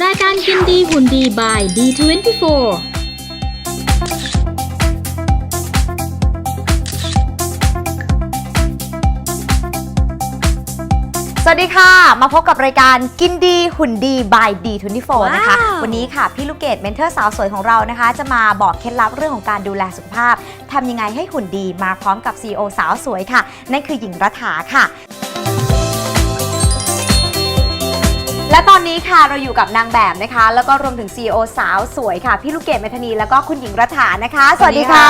รายการกินดีหุ่นดี by D24 สวัสดีค่ะ มาพบกับรายการกินดีหุ่นดี by D24 นะคะ ว้าว วันนี้ค่ะ พี่ลูกเกดเมนเทอร์สาวสวยของเรานะคะ จะมาบอกเคล็ดลับเรื่องของการดูแลสุขภาพทำยังไงให้หุ่นดีมาพร้อมกับ CEO สาวสวยค่ะ นั่นคือหญิงรัฐาค่ะ และตอนนี้ค่ะเราอยู่กับนางแบบนะคะ แล้วก็รวมถึง CEO สาวสวยค่ะ พี่ลูกเกดเมธานีแล้วก็คุณหญิงรัฐานะคะ สวัสดีค่ะ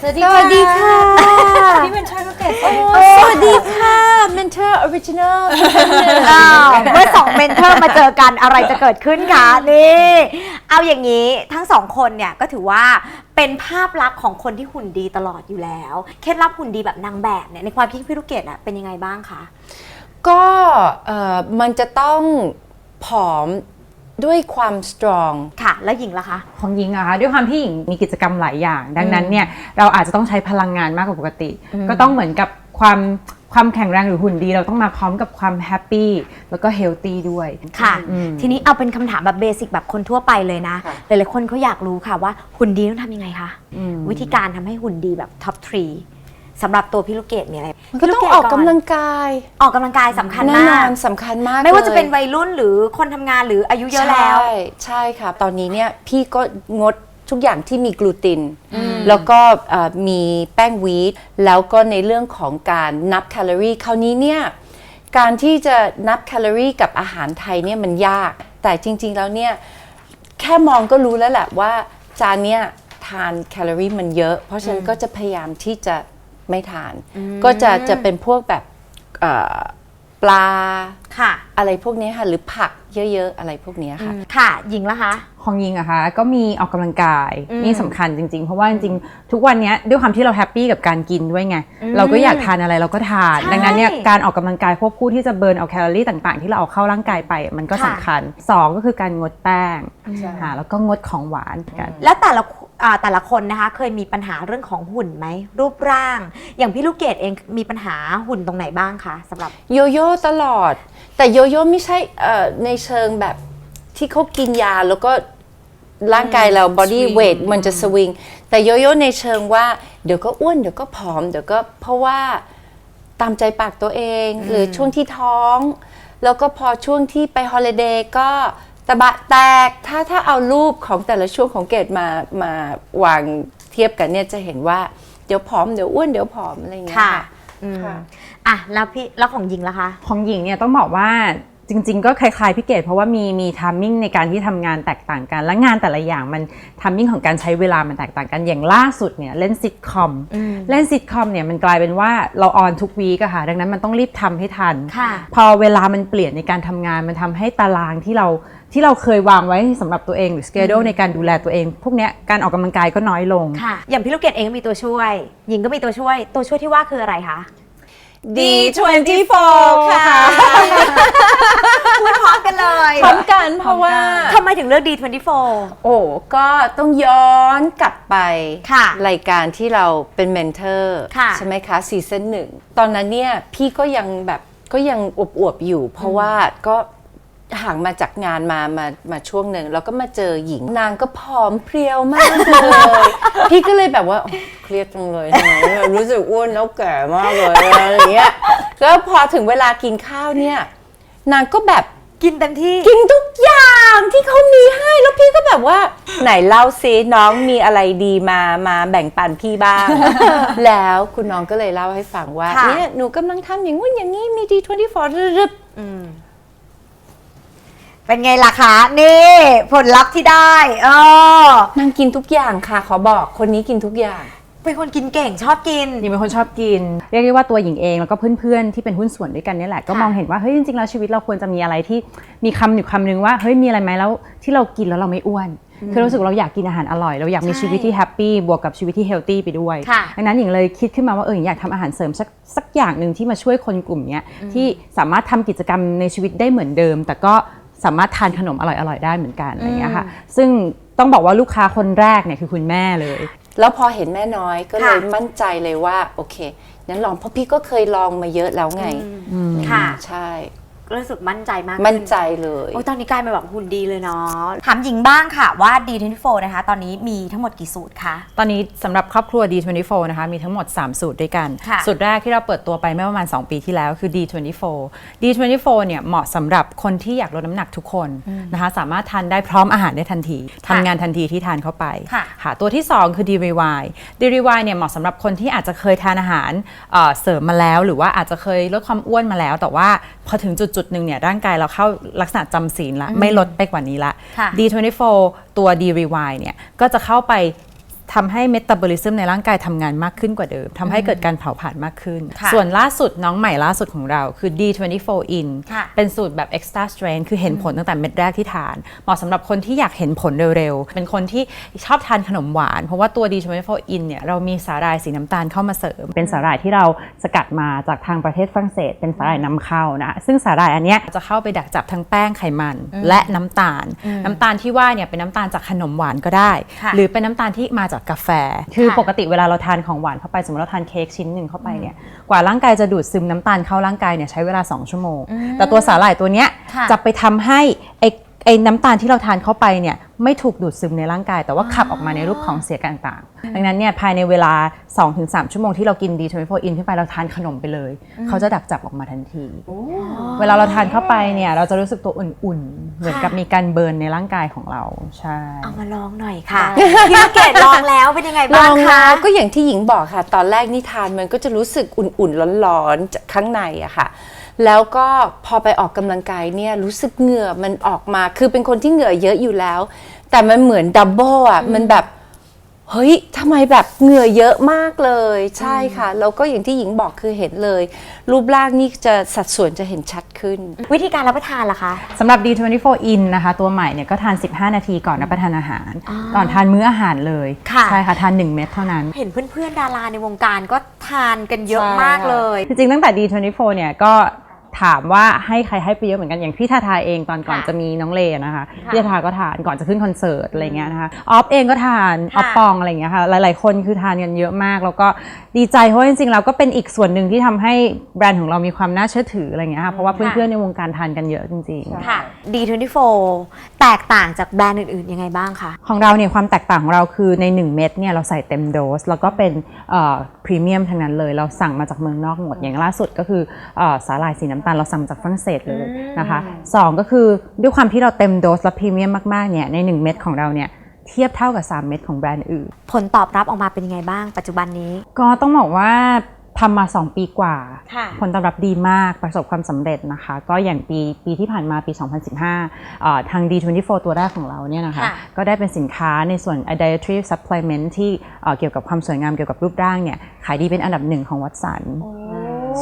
สวัสดีสวัสดีค่ะพี่เป็นชายลูกเกดสวัสดีค่ะเมนเทอร์ออริจินัลอ้าวเมื่อสองเมนเทอร์มาเจอกันอะไรจะเกิดขึ้นคะนี่เอาอย่างนี้ทั้งสองคนเนี่ยก็ถือว่าเป็นภาพลักษณ์ของคนที่หุ่นดีตลอดอยู่แล้ว เคล็ดลับหุ่นดีแบบนางแบบเนี่ยในความคิดพี่ลูกเกดอะเป็นยังไงบ้างคะ ก็เอ่อมันจะต้องผอมด้วยความสตรองค่ะ แล้วหญิงล่ะคะ ของหญิงอะคะด้วยความที่หญิงมีกิจกรรมหลายอย่าง ดังนั้นเนี่ยเราอาจจะต้องใช้พลังงานมากกว่าปกติ ก็ต้องเหมือนกับความความแข็งแรงหรือหุ่นดีเราต้องมาพร้อมกับความแฮปปี้แล้วก็เฮลตี้ด้วย ค่ะอืมทีนี้เอาเป็นคำถามแบบเบสิกแบบคนทั่วไปเลยนะค่ะหลายๆคนเขาอยากรู้ค่ะว่าหุ่นดีต้องทำยังไงคะอืมวิธีการทำให้หุ่นดีแบบท็อปทรี สำหรับตัวพี่ลูกเกดมีอะไรมันก็ต้องพี่อลูอกกำลังกาย ออกกำลังกายสำคัญแน่นมาอกนสำคัญมากไม่ว่าจะเป็นลยวัยรุ่นหรือคนทำงานหรืออายุเยอะแล้ว ใช่ใช่ค่ะ ตอนนี้เนี่ยพี่ก็งดทุกอย่างที่มีกลูติน แล้วก็เอ่อมีแป้งวีทแล้วก็ในเรื่องของการนับแคลอรี่คราวนี้เนี่ยการที่จะนับแคลอรี่กับอาหารไทยเนี่ยมันยาก แต่จริง ๆ แล้วเนี่ยแค่มองก็รู้แล้วแหละว่าจานเนี้ยทานแคลอรี่มันเยอะ เพราะฉะนั้นก็จะพยายามที่จะ ไม่ทาน ก็จะจะเป็นพวกแบบเอ่อปลาค่ะ อะไรพวกนี้ค่ะ หรือผักเยอะๆ อะไรพวกนี้ค่ะ ค่ะหญิงละคะ ของยิงอะคะก็มีออกกำลังกายอืมนี่สำคัญจริงๆ เพราะว่าจริงๆ ทุกวันเนี้ยด้วยความที่เราแฮปปี้กับการกินด้วยไง เราก็อยากทานอะไรเราก็ทานใช่ดังนั้นเนี่ยการออกกำลังกายควบคู่ที่จะเบิร์นเอาแคลอรี่ต่างๆ ที่เราเอาเข้าร่างกายไปมันก็ค่ะสำคัญสองก็คือการงดแป้งใช่ค่ะแล้วก็งดของหวานกันแล้วแต่ละ อ่าแต่ละคนนะคะเคยมีปัญหาเรื่องของหุ่นไหม รูปร่าง อย่างพี่ลูกเกดเองมีปัญหาหุ่นตรงไหนบ้างคะสำหรับ โยโย่ตลอด แต่โยโย่ไม่ใช่เอ่อในเชิงแบบที่เขากินยาแล้วก็ร่างกายเรา body weight มันจะสวิง แต่โยโย่ในเชิงว่าเดี๋ยวก็อ้วนเดี๋ยวก็ผอมเดี๋ยวก็เพราะว่าตามใจปากตัวเอง หรือช่วงที่ท้อง แล้วก็พอช่วงที่ไปฮอลิเดย์ก็ ตะบะแตกถ้าถ้าเอารูปของแต่ละช่วงของเกดมามาวางเทียบกันเนี่ยจะเห็นว่าเดี๋ยวผอมเดี๋ยวอ้วนเดี๋ยวผอมอะไรอย่างเงี้ยค่ะค่ะ อืมค่ะ อะแล้วพี่แล้วของหญิงล่ะคะ ของหญิงเนี่ยต้องบอกว่าจริง ๆ ก็คล้ายๆพี่เกดเพราะว่ามีมีทัมมิ่งในการที่ทำงานแตกต่างกัน และงานแต่ละอย่างมันทัมมิ่งของการใช้เวลามันแตกต่างกันอย่างล่าสุดเนี่ยเล่นซิทคอมอืมเล่นซิทคอมเนี่ยมันกลายเป็นว่าเราออนทุกวีกอะค่ะดังนั้นมันต้องรีบทำให้ทัน ค่ะ พอเวลามันเปลี่ยนในการทำงานมันทำให้ตารางที่เรา ที่เราเคยวางไว้สำหรับตัวเองหรือสเกดูในการดูแลตัวเอง พวกเนี้ยการออกกำลังกายก็น้อยลงค่ะ อย่างพี่ลูกเกดเองก็มีตัวช่วย หญิงก็มีตัวช่วย ตัวช่วยที่ว่าคืออะไรคะ D24 ค่ะพูดพร้อมกันเลยพร้อมกันเพราะว่าทำไมถึงเลือก D24 โอ้ก็ต้องย้อนกลับไปค่ะรายการที่เราเป็นเมนเทอร์ค่ะใช่ไหมคะซีซั่นหนึ่งตอนนั้นเนี่ยพี่ก็ยังแบบก็ยังอวบๆอยู่ เพราะว่าก็ ห่างมาจากงานมามามาช่วงหนึ่งแล้วก็มาเจอหญิงนางก็ผอมเพรียวมากเลย พี่ก็เลยแบบว่าโอ้เครียดจังเลยทำไมรู้สึกอ้วนแล้วแก่มากเลยอะไรอย่างเงี้ยแล้วพอถึงเวลากินข้าวเนี่ย นางก็แบบกินเต็มที่กินทุกอย่างที่เขามีให้แล้วพี่ก็แบบว่า ไหนเล่าซิน้องมีอะไรดีมามาแบ่งปันพี่บ้าง แล้วคุณน้องก็เลยเล่าให้ฟังว่าค่ะเนี่ยหนูกำลังทำอย่างงู้นอย่างนี้มีดี24รึบอืม เป็นไงล่ะคะนี่ผลลัพธ์ที่ได้เออนางกินทุกอย่างค่ะ ขอบอกคนนี้กินทุกอย่าง เป็นคนกินเก่งชอบกิน หญิงเป็นคนชอบกิน เรียกได้ว่าตัวหญิงเองแล้วก็เพื่อนๆที่เป็นหุ้นส่วนด้วยกันเนี่ยแหละก็ค่ะมองเห็นว่าเฮ้ยจริงๆแล้วชีวิตเราควรจะมีอะไรที่มีคำอยู่คำนึงว่าเฮ้ยมีอะไรไหมแล้วที่เรากินแล้วเราไม่อ้วน คือรู้สึกเราอยากกินอาหารอร่อยเราอยากมีใช่ชีวิตที่แฮปปี้บวกกับชีวิตที่เฮลตี้ไปด้วยค่ะ ดังนั้นหญิงเลยคิดขึ้นมาว่าเออหญิงอยากทำอาหารเสริมสักสักอย่างหนึ่งที่มาช่วยคนกลุ่มเนี้ยที่สามารถทำกิจกรรมในชีวิตได้เหมือนเดิม แต่ก็ สามารถทานขนมอร่อยๆได้เหมือนกันอะไรอย่างเงี้ยค่ะ ซึ่งต้องบอกว่าลูกค้าคนแรกเนี่ยคือคุณแม่เลย แล้วพอเห็นแม่น้อยก็เลยค่ะมั่นใจเลยว่าโอเคงั้นลองเพราะพี่ก็เคยลองมาเยอะแล้วไงค่ะใช่ รู้สึกมั่นใจมากขึ้นมั่นใจเลยโอ้ยตอนนี้กลายเป็นแบบหุ่นดีเลยเนาะ ถามหญิงบ้างค่ะว่า D24 นะคะ ตอนนี้มีทั้งหมดกี่สูตรคะ ตอนนี้สำหรับครอบครัว D24 นะคะ มีทั้งหมด 3 สูตรด้วยกัน ค่ะ สูตรแรกที่เราเปิดตัวไปเมื่อประมาณ 2 ปีที่แล้วคือ D24 D24 เนี่ยเหมาะสำหรับคนที่อยากลดน้ำหนักทุกคนนะคะ สามารถทานได้พร้อมอาหารได้ทันทีทำงานทันทีที่ทานเข้าไป ค่ะค่ะตัวที่ 2 คือ d r e v i d r e v i เนี่ยเหมาะสำหรับคนที่อาจจะเคยทานอาหารเอ่อเสริมมาแล้ว หรือว่าอาจจะเคยลดความอ้วนมาแล้ว แต่ว่าพอถึงจุดจุดๆหนึ่งเนี่ยร่างกายเราเข้าลักษณะจำศีลละ ไม่ลดไปกว่านี้ละ ค่ะ D24 ตัว d r e v i เนี่ยก็จะเข้าไป ทำให้เมตาบอลิซึมในร่างกายทำงานมากขึ้นกว่าเดิมทำให้เกิดการเผาผลาญมากขึ้นค่ะส่วนล่าสุดน้องใหม่ล่าสุดของเราคือ D24 in ค่ะเป็นสูตรแบบ extra strength คือเห็นผลตั้งแต่เม็ดแรกที่ทาน เหมาะสำหรับคนที่อยากเห็นผลเร็วๆ เป็นคนที่ชอบทานขนมหวาน เพราะว่าตัว D24 in เนี่ยเรามีสาหร่ายสีน้ำตาลเข้ามาเสริม เป็นสาหร่ายที่เราสกัดมาจากทางประเทศฝรั่งเศส เป็นสาหร่ายนำเข้านะซึ่งสาหร่ายอันเนี้ยจะเข้าไปดักจับทั้งแป้งไขมันและน้ำตาล น้ำตาลที่ว่าเนี่ยเป็นน้ำตาลจากขนมหวานก็ได้ค่ะหรือเป็นน้ำตาลที่มาจากกาแฟ คือค่ะปกติเวลาเราทานของหวานเข้าไป สมมติเราทานเค้กชิ้นหนึ่งเข้าไปเนี่ยกว่าร่างกายจะดูดซึมน้ำตาลเข้าร่างกายเนี่ยใช้เวลา 2 ชั่วโมง แต่ตัวสาหร่ายตัวเนี้ยค่ะจะไปทำให้ไอไอ้น้ำตาลที่เราทานเข้าไปเนี่ย ไม่ถูกดูดซึมในร่างกาย แต่ว่าขับออกมาในรูปของเสียต่างๆดังนั้นเนี่ยภายในเวลา 2-3 ชั่วโมงที่เรากิน D24 in ขึ้นไปเราทานขนมไปเลย เขาจะดักจับออกมาทันที เวลาเราทานเข้าไปเนี่ยเราจะรู้สึกตัวอุ่นๆ เหมือนกับมีการเบิร์นในร่างกายของเราใช่เอามาลองหน่อยค่ะพี่ลูกเกดลองแล้วเป็นยังไงลบ้างองคะนะก็อย่างที่หญิงบอกค่ะ ตอนแรกนี่ทานมันก็จะรู้สึกอุ่นๆร้อนๆจากข้างในอะค่ะ แล้วก็พอไปออกกำลังกายเนี่ยรู้สึกเหงื่อมันออกมาคือเป็นคนที่เหงื่อเยอะอยู่แล้ว แต่มันเหมือนดับเบิลอะมันแบบเฮ้ยทำไมแบบเหงื่อเยอะมากเลย ใช่ค่ะ แล้วก็อย่างที่หญิงบอกคือเห็นเลย รูปร่างนี่จะสัดส่วนจะเห็นชัดขึ้น วิธีการรับประทานล่ะคะสำหรับ D24 in นะคะ ตัวใหม่เนี่ยก็ทาน 15 นาทีก่อนรับประทานอาหาร ก่อนทานมื้ออาหารเลยค่ะใช่ค่ะ ทาน 1 เม็ดเท่านั้น เห็นเพื่อนๆ ดาราในวงการก็ทานกันเยอะใช่มากเลย จริงๆตั้งแต่ D24 เนี่ยก็ ถามว่าให้ใครให้ไปเยอะเหมือนกันอย่างพี่ทาทาเองตอนก่อนค่ะจะมีน้องเลนะคะค่ะพี่ทาทาก็ทานก่อนจะขึ้นคอนเสิร์ตอะไรเงี้ยนะคะออฟเองก็ทานอค่ะอฟปองอะไรเงี้ยค่ะหลาย ๆ คนคือทานกันเยอะมาก แล้วก็ดีใจเพราะว่าจริงๆเราก็เป็นอีกส่วนหนึ่งที่ทำให้แบรนด์ของเรามีความน่าเชื่อถืออะไรเงี้ยค่ะเพราะว่าเพื่อนๆในวงการทานกันเยอะจริงๆ ค่ะ D24 แตกต่างจากแบรนด์อื่นๆยังไงบ้างคะ ของเราเนี่ยความแตกต่างของเราคือใน 1 เม็ดเนี่ยเราใส่เต็มโดส แล้วก็เป็นพรีเมียมทั้งนั้นเลย เราสั่งมาจากเมืองนอกหมดอย่างล่าสุดก็คือเออสาหร่ายสีน้ำตาลเราสั่งมาจากฝรั่งเศสเลยนะคะสองก็คือด้วยความที่เราเต็มโดสและพรีเมียมมากๆเนี่ยใน 1 เม็ดของเราเนี่ยเทียบเท่ากับ 3 เม็ดของแบรนด์อื่น ผลตอบรับออกมาเป็นยังไงบ้างปัจจุบันนี้ ก็ต้องบอกว่าทำมา 2 ปีกว่าค่ะผลตอบรับดีมากประสบความสำเร็จนะคะ ก็อย่างปีปีที่ผ่านมาปี 2015เอ่อทาง D24 ตัวแรกของเราเนี่ยนะคะค่ะก็ได้เป็นสินค้าในส่วน dietary supplement ที่เอ่อเกี่ยวกับความสวยงามเกี่ยวกับรูปร่างเนี่ย ขายดีเป็นอันดับหนึ่งของวัตสัน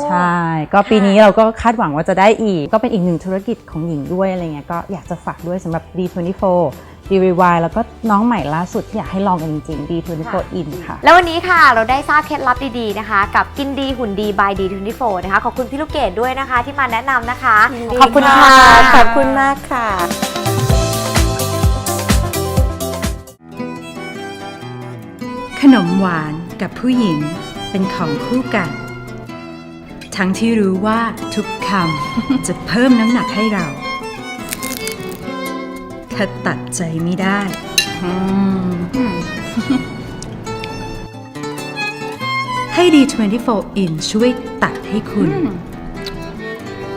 ใช่ ก็ปีนี้เราก็คาดหวังว่าจะได้อีก ก็เป็นอีกหนึ่งธุรกิจของหญิงด้วยอะไรเงี้ยก็อยากจะฝากด้วยสำหรับ D24 DIY แล้วก็น้องใหม่ล่าสุดที่อยากให้ลองกันจริงๆ D24 in ค่ะ แล้ววันนี้ค่ะเราได้ทราบเคล็ดลับดีๆนะคะ กับกินดีหุ่นดี by D24 นะคะขอบคุณพี่ลูกเกดด้วยนะคะ ที่มาแนะนำนะคะขอบคุณค่ะ ขอบคุณมากค่ะ ขนมหวานกับผู้หญิงเป็นของคู่กัน ทั้งที่รู้ว่าทุกคำจะเพิ่มน้ำหนักให้เราถ้าตัดใจไม่ได้อืมให้ดี 24 in ช่วยตัดให้คุณ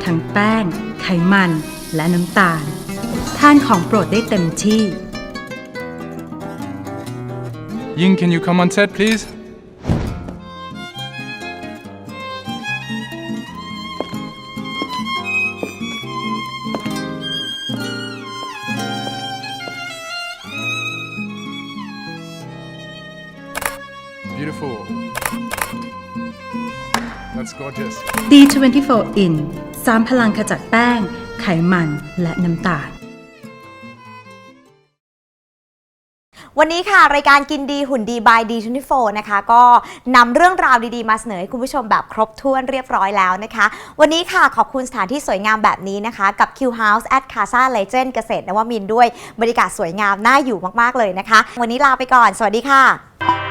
ทั้งแป้ง ไขมันและน้ำตาล ทานของโปรดได้เต็มที่ Ying, can you come on set, please? Beautiful. That's gorgeous. D24 in สามพลังขจัดแป้ง ไขมันและน้ำตาล วันนี้ค่ะ รายการกินดีหุ่นดี by D24 นะคะ ก็นำเรื่องราวดีๆ มาเสนอให้คุณผู้ชมแบบครบถ้วนเรียบร้อยแล้วนะคะ วันนี้ค่ะขอบคุณสถานที่สวยงามแบบนี้นะคะ กับ Q House at Casa Legend เกษตรนวมินทร์ด้วยบรรยากาศสวยงามน่าอยู่มากๆเลยนะคะ วันนี้ลาไปก่อน สวัสดีค่ะ